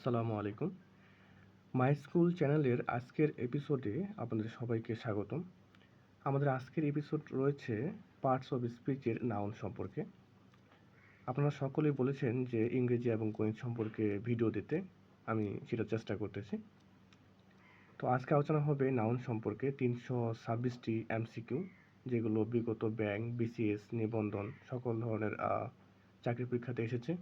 আসসালামু আলাইকুম। My school চ্যানেলের আজকের এপিসোডে আপনাদের সবাইকে স্বাগতম। আমাদের আজকের এপিসোড রয়েছে পার্টস অফ স্পিচের নাউন সম্পর্কে। আপনারা সকলেই বলেছেন যে ইংরেজি এবং গণিত সম্পর্কে ভিডিও দিতে। আমি সেটা চেষ্টা করতেছি। তো আজকে আলোচনা হবে নাউন সম্পর্কে তিনশো ছাব্বিশটি এমসিকিউ, যেগুলো বিগত ব্যাংক, বিসিএস, নিবন্ধন সকল ধরনের চাকরি পরীক্ষাতে এসেছে।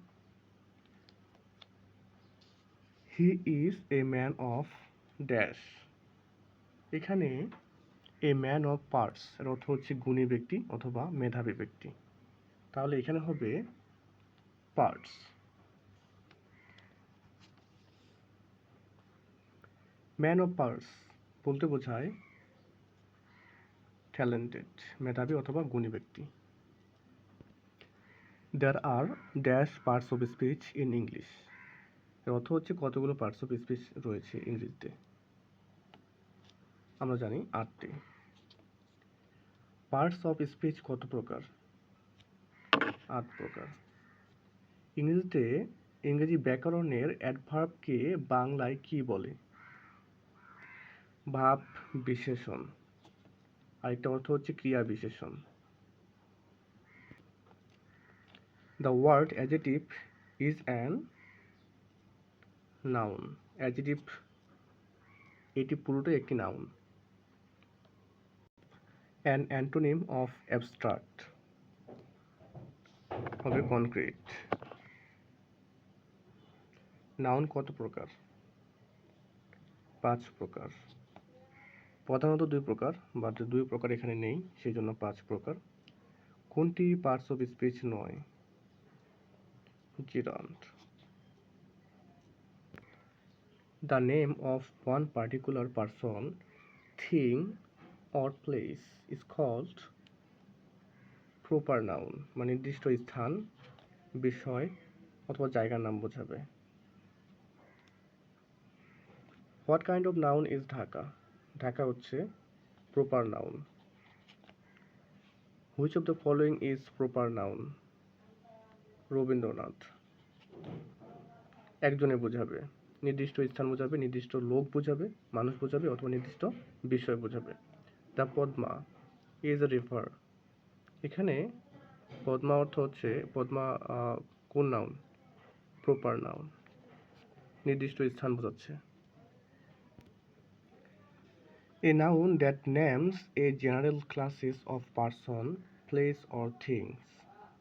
He is a man of dash এখানে এ ম্যান অফ পার্টস এর অর্থ হচ্ছে গুণী ব্যক্তি অথবা মেধাবী ব্যক্তি। তাহলে এখানে হবে পার্টস ম্যান অফ পার্টস বলতে বোঝায় ট্যালেন্টেড মেধাবী অথবা গুণী ব্যক্তি। There are dash parts of speech in English এর অর্থ হচ্ছে কতগুলো পার্টস অফ স্পিচ রয়েছে ইংরেজিতে? আমরা জানি আটটি। পার্টস অফ স্পিচ কত প্রকার? আট প্রকার। ইংরেজিতে ইংরেজি ব্যাকরণের অ্যাডভার্বকে বাংলায় কি বলে? ভাব বিশেষণ। আরেকটা অর্থ হচ্ছে ক্রিয়া বিশেষণ। The word adjective is an noun adjective এটি পুরোটাই একটি noun an antonym of abstract হবে কনক্রিট নাউন কত প্রকার? পাঁচ প্রকার। প্রধানত দুই প্রকার বা দুই প্রকার এখানে নেই সেই জন্য পাঁচ প্রকার। কোনটি পার্টস অফ স্পিচ নয়? Gerund the name of one particular person, thing, or place is called proper noun মানে নির্দিষ্ট স্থান বিষয় অথবা জায়গার নাম বোঝাবে। What kind of noun is Dhaka Dhaka হচ্ছে proper noun which of the following is proper noun Rabindranath. একজনে বোঝাবে। নির্দিষ্ট স্থান বোঝাবে, নির্দিষ্ট লোক বোঝাবে, মানুষ বোঝাবে অথবা নির্দিষ্ট বিষয় বোঝাবে। The Padma is a river. এখানে পদ্মা অর্থ হচ্ছে, পদ্মা কোন নাউন প্রপার নাউন নির্দিষ্ট স্থান বোঝাচ্ছে। A noun that names a general classes of person place or things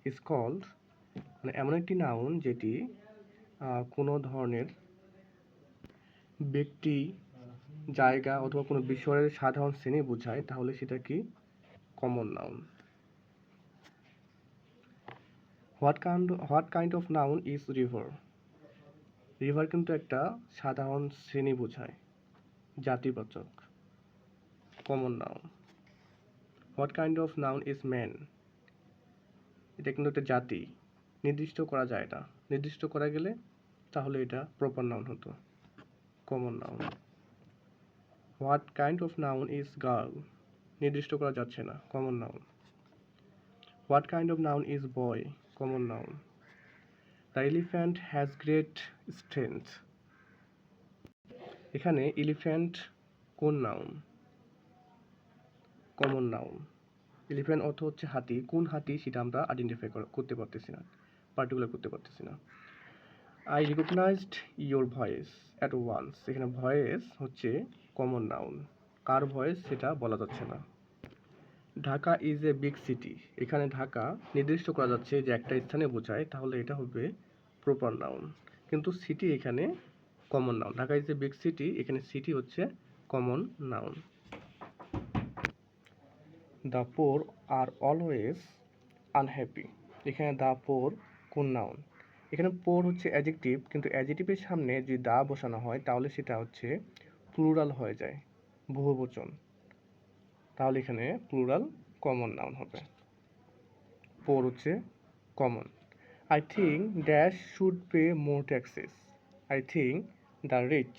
is called মানে এমন একটি নাউন যেটি কোনো ধরনের ব্যক্তি, জায়গা অথবা কোনো বিষয়ের সাধারণ শ্রেণি বোঝায়, তাহলে সেটা কি? Common noun what kind what kind of noun is river river কিন্তু একটা সাধারণ শ্রেণি বোঝায়, জাতিবাচক common noun what kind of noun is man এটা কিন্তু একটা জাতি, নির্দিষ্ট করা যায় না। নির্দিষ্ট করা গেলে তাহলে এটা প্রপার নাউন হতো। Common noun what kind of noun is girl নির্দিষ্ট করা যাচ্ছে না common noun what kind of noun is boy common noun the elephant has great strength এখানে এলিফ্যান্ট কোন নাউন কমন নাউন এলিফ্যান্ট অর্থ হচ্ছে হাতি। কোন হাতি? সেটা আমরা আইডেন্টিফাই করতে পারতেছি না। পার্টিকুলার করতে পারতেছি না। I recognised your voice at once এখানে ভয়েস হচ্ছে কমন নাউন কার ভয়েস সেটা বলা যাচ্ছে না। Dhaka is a big city এখানে ঢাকা নির্দিষ্ট করা যাচ্ছে যে একটা স্থানে বোঝায়, তাহলে এটা হবে প্রপার নাউন কিন্তু সিটি এখানে common noun Dhaka is a big city এখানে সিটি হচ্ছে common noun the poor are always unhappy এখানে দ্য পোর কোন নাউন এখানে পোর হচ্ছে অ্যাজেক্টিভ কিন্তু অ্যাজেক্টিভের সামনে যদি দা বসানো হয়, তাহলে সেটা হচ্ছে প্লুরাল হয়ে যায়, বহুবচন। তাহলে এখানে প্লুরাল কমন নাউন হবে। পোর হচ্ছে common I think dash should pay more taxes I think the rich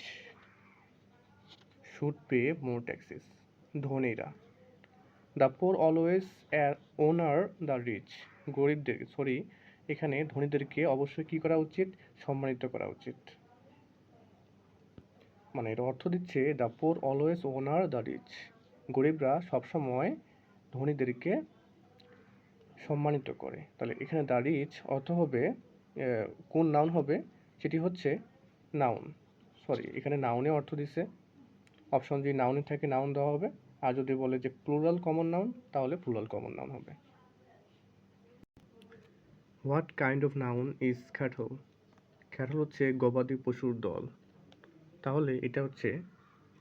should pay more taxes ধনীরা। The poor always owner the rich গরিবদের সরি এখানে ধনীদেরকে অবশ্যই কী করা উচিত? সম্মানিত করা উচিত। মানে এর অর্থ দিচ্ছে the poor always owner the rich গরিবরা সবসময় ধনীদেরকে সম্মানিত করে। তাহলে এখানে দ্য রিচ অর্থ হবে কোন নাউন হবে? সেটি হচ্ছে নাউন সরি এখানে নাউনে অর্থ দিছে। অপশন যদি নাউনে থাকে নাউন দেওয়া হবে। আর যদি বলে যে প্লুরাল কমন নাউন তাহলে প্লুরাল কমন নাউন হবে। What kind of noun is cattle cattle হচ্ছে গবাদি পশুর দল। তাহলে এটা হচ্ছে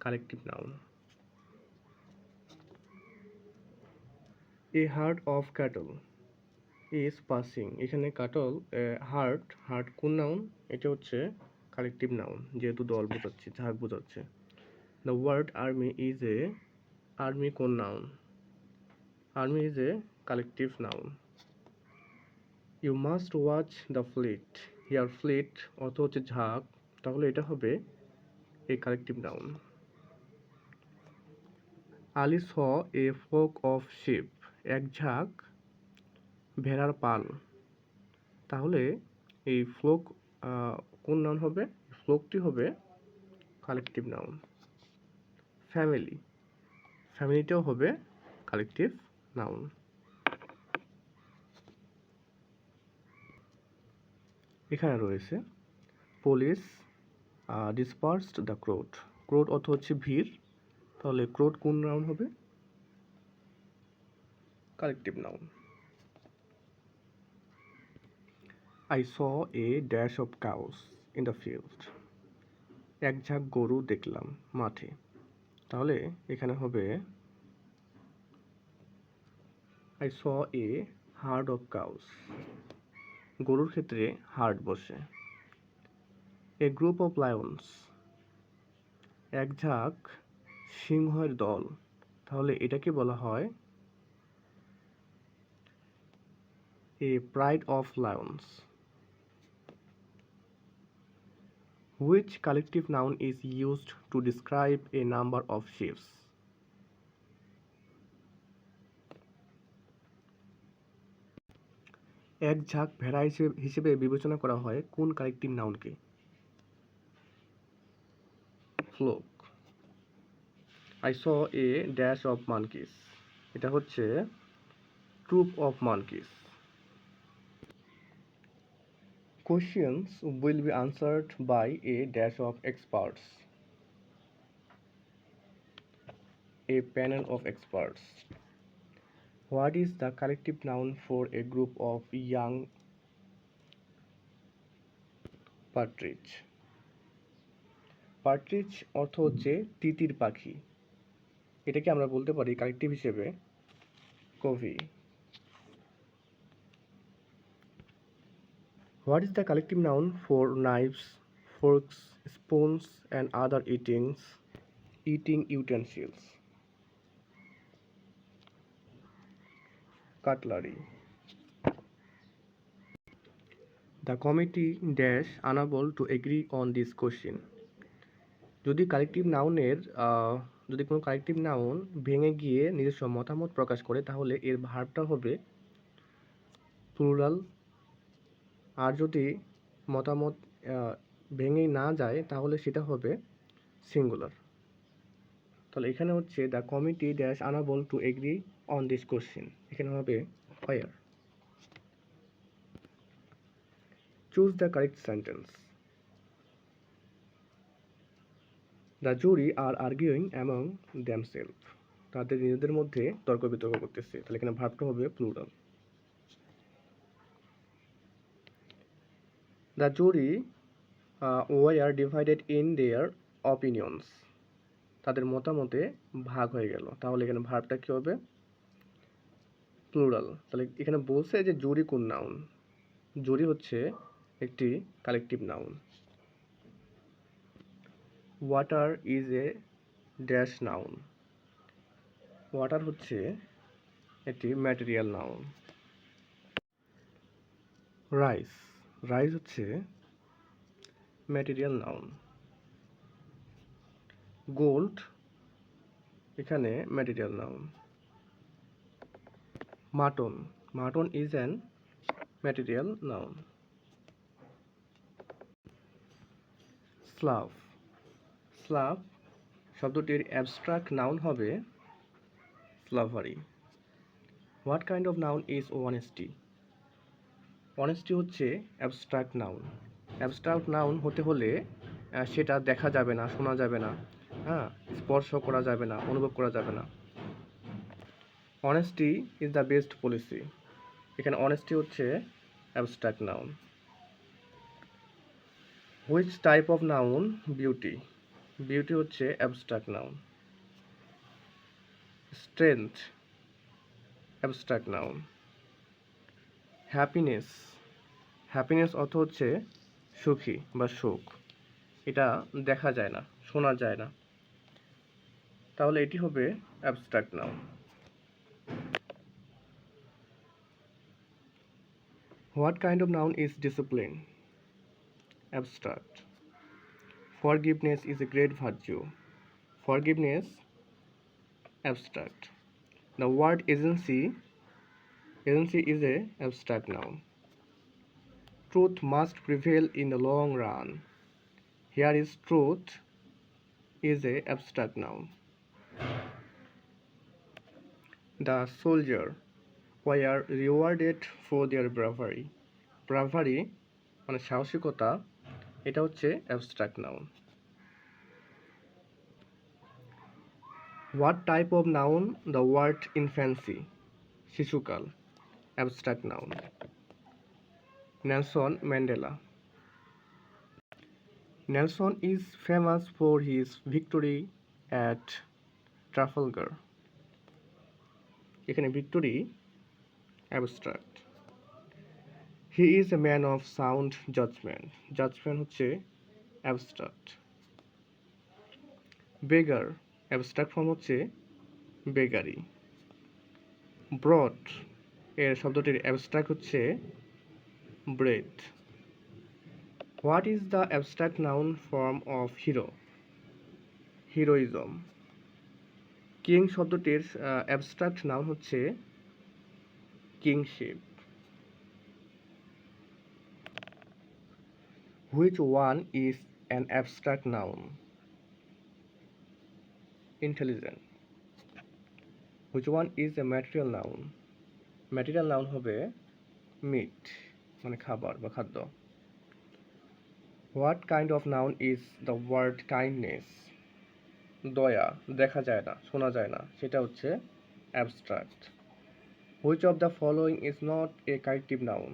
collective noun a herd of cattle is passing এখানে কাটল হার্ট হার্ট কোন নাউন এটা হচ্ছে কালেকটিভ নাউন যেহেতু দল বোঝাচ্ছে, ঝাঁক বোঝাচ্ছে। The word army is a army কোন noun army is a collective noun you must watch the fleet year fleet অত হচ্ছে ঝাঁক, তাহলে এটা হবে a collective noun Ali saw a flock of sheep এক ঝাঁক, ভেড়ার পাল। তাহলে এই ফ্লোক কোন নাউন হবে? ফ্লোকটি হবে কালেকটিভ নাউন ফ্যামিলি ফ্যামিলিটাও হবে কালেকটিভ নাউন এখানে রয়েছে police dispersed the crowd crowd অর্থ হচ্ছে ভিড় তাহলে ক্রোড কোন নাউন হবে collective noun I saw a dash of cows in the field. এক ঝাঁক গরু দেখলাম মাঠে তাহলে এখানে হবে, I saw a herd of cows. গরুর ক্ষেত্রে হার্ট বসে। এ গ্রুপ অফ লায়ন্স এক ঝাঁক সিংহের দল। তাহলে এটাকে বলা হয় a pride of lions Which collective noun is used to describe a number of sheep? এক ঝাঁক ভেড়া হিসেবে হিসেবে বিবেচনা করা হয় কোন collective নাউনকে flock I saw a dash of monkeys এটা হচ্ছে troop of monkeys Questions will be answered by a dash of experts. A panel of experts. What is the collective noun for a group of young partridge? partridge অর্থ হচ্ছে তিতির পাখি এটাকে আমরা বলতে পারি collective হিসেবে কভি What is the collective noun for knives, forks, spoons, and other eatings, eating utensils? Cutlery. The committee dash unable to agree on this question. যদি কালেকটিভ নাউনের যদি কোনো কালেকটিভ নাউন ভেঙে গিয়ে নিজস্ব মতামত প্রকাশ করে, তাহলে এর ভার্বটা হবে প্লুরাল আর যদি মতামত ভেঙে না যায়, তাহলে সেটা হবে সিঙ্গুলার তাহলে এখানে হচ্ছে the committee dash unable to agree on this question এখানে হবে fire choose the correct sentence the jury are arguing among themselves তাদের নিজেদের মধ্যে তর্ক বিতর্ক করতেছে। তাহলে এখানে ভাবটা হবে plural jury uh, were divided in their opinions. তাদের মতামতে ভাগ হয়ে গেল। তাহলে এখানে ভার্বটা কি হবে? প্লুরাল তাহলে এখানে বলছে যে জুরি কোন নাউন জুরি হচ্ছে একটি collective noun water is a dash noun water হচ্ছে একটি ম্যাটেরিয়াল নাউন রাইস রাইস হচ্ছে ম্যাটেরিয়াল নাউন গোল্ড এখানে material noun mutton mutton is an material noun slave slave শব্দটির অ্যাবস্ট্রাক্ট নাউন হবে slavery what kind of noun is honesty honesty হচ্ছে abstract noun abstract noun হতে হলে সেটা দেখা যাবে না, শোনা যাবে না। হ্যাঁ স্পর্শ করা যাবে না, অনুভব করা যাবে না। Honesty is the best policy এখানে অনেস্টি হচ্ছে abstract noun which type of noun beauty beauty হচ্ছে abstract noun strength abstract noun happiness happiness অর্থ হচ্ছে সুখী বা সুখ। এটা দেখা যায় না, শোনা যায় না। তাহলে এটি হবে abstract noun what kind of noun is discipline abstract. Forgiveness is a great virtue. Forgiveness, abstract. The word agency, agency is a abstract noun. Truth must prevail in the long run. Here is truth is a abstract noun. The soldier were rewarded for their bravery. Bravery মানে সাহসিকতা, এটা হচ্ছে abstract noun what type of noun the word infancy শিশুকাল abstract noun Nelson Mandela Nelson is famous for his victory at Trafalgar এখানে victory abstract he is a man of sound judgement judgement হচ্ছে abstract beggar abstract form হচ্ছে beggary. Broad এর শব্দটির abstract হচ্ছে breadth what is the abstract noun form of hero heroism king শব্দটির abstract noun হচ্ছে kingship Which one is an abstract noun? Intelligent. Which one is a material noun? Material noun হবে meat মানে খাবার বা খাদ্য What kind of noun is the word kindness? দয়া দেখা যায় না শোনা যায় না সেটা হচ্ছে abstract. Which of the following is not a corrective noun?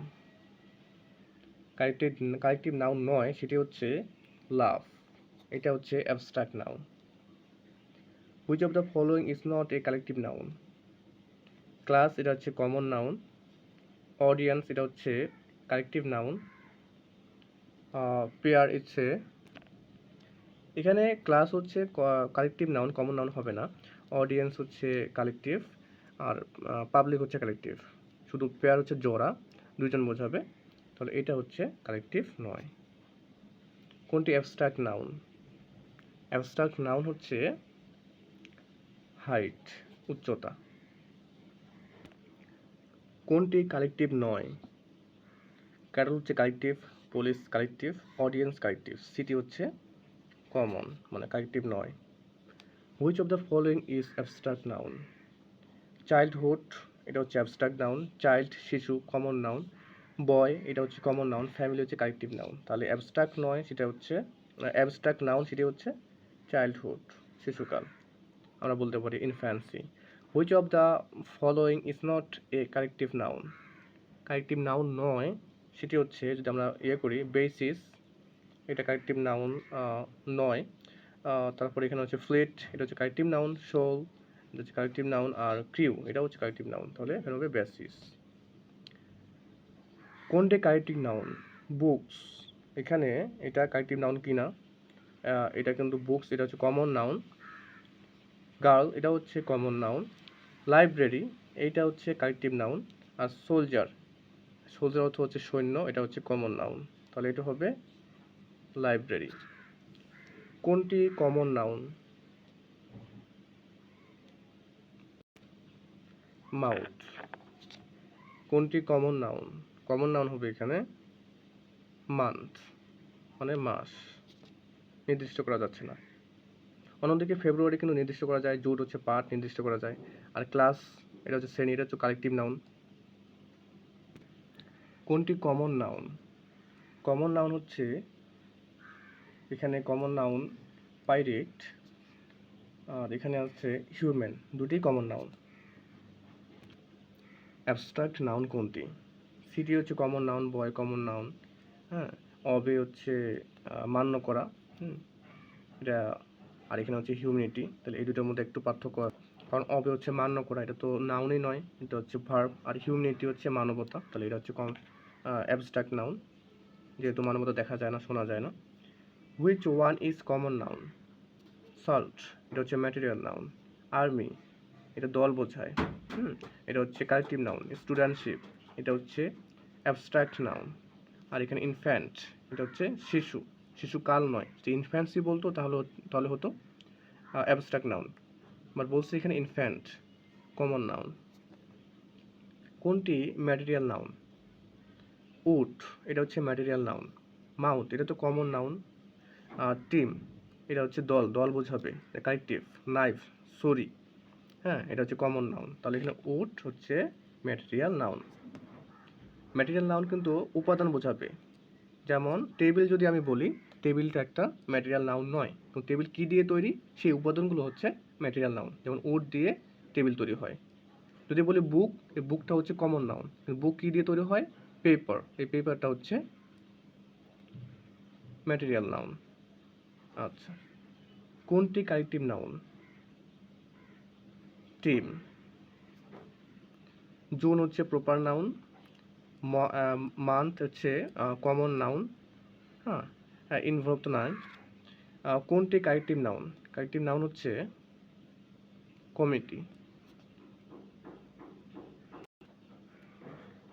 Corrected corrective noun নয়, সেটি হচ্ছে লাভ এটা হচ্ছে abstract noun which of the following is not a collective noun class এটা হচ্ছে কমন নাউন অডিয়েন্স এটা হচ্ছে কালেকটিভ নাউন পেয়ার ইচ্ছে এখানে ক্লাস হচ্ছে কালেকটিভ নাউন কমন নাউন হবে না। অডিয়েন্স হচ্ছে কালেকটিভ আর পাবলিক হচ্ছে কালেকটিভ শুধু পেয়ার হচ্ছে জোড়া, দুইজন বোঝাবে। তাহলে এটা হচ্ছে কালেকটিভ নয়। কোনটি অ্যাবস্ট্রাক্ট নাউন অ্যাবস্ট্রাক্ট নাউন হচ্ছে হাইট উচ্চতা। কোনটি কালেকটিভ নয়? ক্যারল হচ্ছে collective police collective audience collective city হচ্ছে কমন মানে কালেকটিভ নয়। Which of the following is abstract noun childhood এটা হচ্ছে অ্যাবস্ট্রাক্ট নাউন চাইল্ড শিশু কমন নাউন বয় এটা হচ্ছে কমন নাউন ফ্যামিলি হচ্ছে কালেকটিভ নাউন তাহলে অ্যাবস্ট্রাক্ট নয়, সেটা হচ্ছে অ্যাবস্ট্রাক্ট নাউন সেটি হচ্ছে চাইল্ডহুড শিশুকাল, আমরা বলতে পারি infancy which of the following is not a collective noun collective noun নয়, সেটি হচ্ছে, যদি আমরা ইয়ে করি বেসিস এটা কালেকটিভ নাউন নয় তারপরে এখানে হচ্ছে ফ্লেট এটা হচ্ছে কালেকটিভ নাউন শোল হচ্ছে কালেকটিভ নাউন আর ক্রিউ এটা হচ্ছে কালেকটিভ নাউন তাহলে এখানে হবে বেসিস কোনটি কারেক্টিভ নাউন বুকস এখানে এটা কারেক্টিভ নাউন কিনা? এটা কিন্তু বুকস এটা হচ্ছে কমন নাউন গার্ল এটা হচ্ছে কমন নাউন লাইব্রেরি এইটা হচ্ছে কারেক্টিভ নাউন আর সোলজার সোলজার অর্থ হচ্ছে সৈন্য, এটা হচ্ছে কমন নাউন তাহলে এটা হবে লাইব্রেরি কোনটি কমন নাউন মাউথ। কোনটি কমন নাউন কমন নাউন হবে এখানে মান্থ মানে মাস। নির্দিষ্ট করা যাচ্ছে না। অন্যদিকে ফেব্রুয়ারি কিন্তু নির্দিষ্ট করা যায় জুট হচ্ছে পার্ট নির্দিষ্ট করা যায়। আর ক্লাস এটা হচ্ছে শ্রেণি, এটা হচ্ছে কালেকটিভ নাউন কোনটি কমন নাউন কমন নাউন হচ্ছে, এখানে কমন নাউন পাইরেট আর এখানে আছে হিউম্যান দুটি কমন নাউন অ্যাবস্ট্রাক্ট নাউন কোনটি? সিটি হচ্ছে common noun boy common noun হ্যাঁ? অবে হচ্ছে মান্য করা, হুম? এটা আর এখানে হচ্ছে হিউম্যানিটি তাহলে এই দুটোর মধ্যে একটু পার্থক্য। কারণ অবে হচ্ছে মান্য করা, এটা তো নাউনই নয়, এটা হচ্ছে ভার্ব আর হিউম্যানিটি হচ্ছে মানবতা, তাহলে এটা হচ্ছে কম অ্যাবস্ট্রাক্ট নাউন যেহেতু মানবতা দেখা যায় না, শোনা যায় না। Which one is common noun salt এটা হচ্ছে ম্যাটেরিয়াল নাউন আর্মি এটা দল বোঝায়। হুম, এটা হচ্ছে কালেকটিভ নাউন, স্টুডেন্টশিপ, এটা হচ্ছে অ্যাবস্ট্রাক্ট নাউন, আর এখানে ইনফ্যান্ট, এটা হচ্ছে শিশু শিশুকাল নয় যে ইনফ্যান্সি বলতো তাহলে তাহলে হতো অ্যাবস্ট্রাক্ট নাউন, বাট বলছে এখানে ইনফ্যান্ট, কমন নাউন, কোনটি? ম্যাটেরিয়াল নাউন, উট, এটা হচ্ছে ম্যাটেরিয়াল নাউন, মাউথ, এটা তো কমন নাউন, আর টিম, এটা হচ্ছে দল দল বোঝাবে কালেকটিভ নাইফ, সরি হ্যাঁ এটা হচ্ছে কমন নাউন তাহলে এখানে উট হচ্ছে ম্যাটেরিয়াল নাউন ম্যাটেরিয়াল নাউন কিন্তু উপাদান বোঝাবে। যেমন টেবিল যদি আমি বলি টেবিলটা একটা ম্যাটেরিয়াল নাউন নয়। তো টেবিল কী দিয়ে তৈরি? সেই উপাদানগুলো হচ্ছে ম্যাটেরিয়াল নাউন যেমন উড দিয়ে টেবিল তৈরি হয়। যদি বলি বুক এই বুকটা হচ্ছে কমন নাউন বুক কী দিয়ে তৈরি হয়? পেপার এই পেপারটা হচ্ছে ম্যাটেরিয়াল নাউন আচ্ছা। কোনটি কালেকটিভ নাউন টিম জুন হচ্ছে প্রপার নাউন মান্থ হচ্ছে কমন নাউন হ্যাঁ ইনভলভ তো নাই কোনটি কালেকটিভ নাউন কালেকটিভ নাউন হচ্ছে কমিটি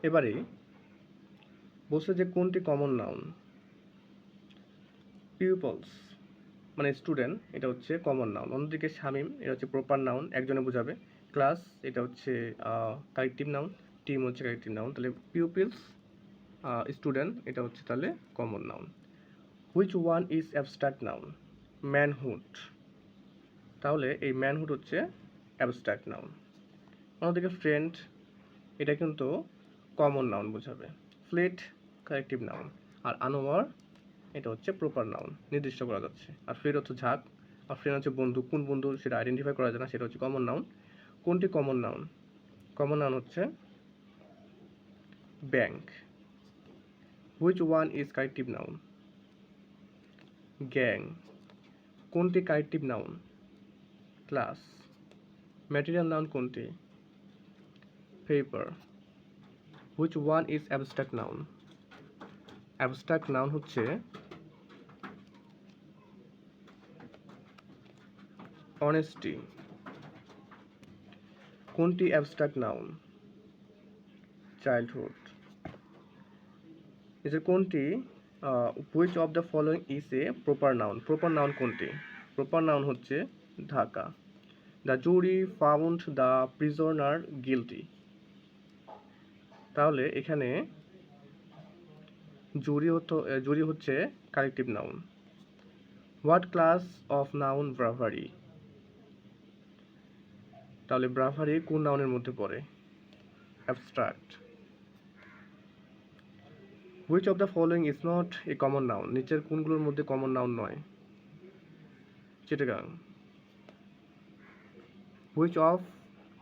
এবারে বলছে যে কোনটি কমন নাউন পিপলস মানে স্টুডেন্ট এটা হচ্ছে কমন নাউন অন্যদিকে শামিম, এটা হচ্ছে প্রপার নাউন একজনে বোঝাবে। ক্লাস এটা হচ্ছে কারেক্টিভ নাউন টিম হচ্ছে কালেকটিভ নাউন তাহলে পিউপিলস স্টুডেন্ট এটা হচ্ছে তাহলে common noun which one is abstract noun manhood তাহলে এই ম্যানহুড হচ্ছে অ্যাবস্ট্রাক্ট নাউন অন্যদিকে ফ্রেন্ড এটা কিন্তু কমন নাউন বোঝাবে। ফ্লেট কালেকটিভ নাউন আর আনোয়ার এটা হচ্ছে প্রপার নাউন নির্দিষ্ট করা যাচ্ছে। আর ফ্রেন্ড হচ্ছে ঝাঁক, আর ফ্রেন্ড হচ্ছে বন্ধু, কোন বন্ধু সেটা আইডেন্টিফাই করা যায় না, সেটা হচ্ছে কমন নাউন কোনটি কমন নাউন কমন নাউন হচ্ছে bank which one is collective noun gang কোনটি collective noun class material noun কোনটি? Paper which one is abstract noun abstract noun হচ্ছে অনেস্টি কোনটি অ্যাবস্ট্রাক্ট নাউন চাইল্ডহুড এদের কোনটি? Which of the following is a proper noun proper noun কোনটি? Proper noun হচ্ছে Dhaka. The jury found the prisoner guilty তাহলে এখানে jury হতো jury হচ্ছে collective noun what class of noun bravery তাহলে bravery কোন নাউনের মধ্যে পড়ে? Abstract which of the following is not a common noun নিচের কোনগুলোর মধ্যে কমন নাউন নয়? Chittagong which of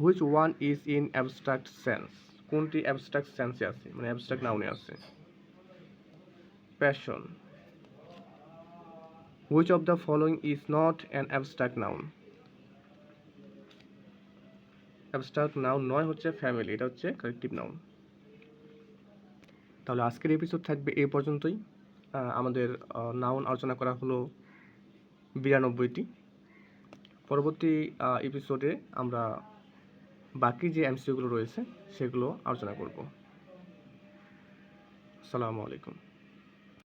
which one is in abstract sense কোনটি অ্যাবস্ট্রাক্ট সেন্সে আছে? মানে অ্যাবস্ট্রাক্ট নাউনে আছে? Passion which of the following is not an abstract noun abstract noun নয় হচ্ছে ফ্যামিলি, এটা হচ্ছে কালেকটিভ নাউন। তাহলে আজকের এপিসোড থাকবে এই পর্যন্তই। আমাদের নাউন আলোচনা করা হলো বিরানব্বইটি। পরবর্তী এপিসোডে আমরা বাকি যে এমসিগুলো রয়েছে, সেগুলো আলোচনা করব। আসসালামু আলাইকুম।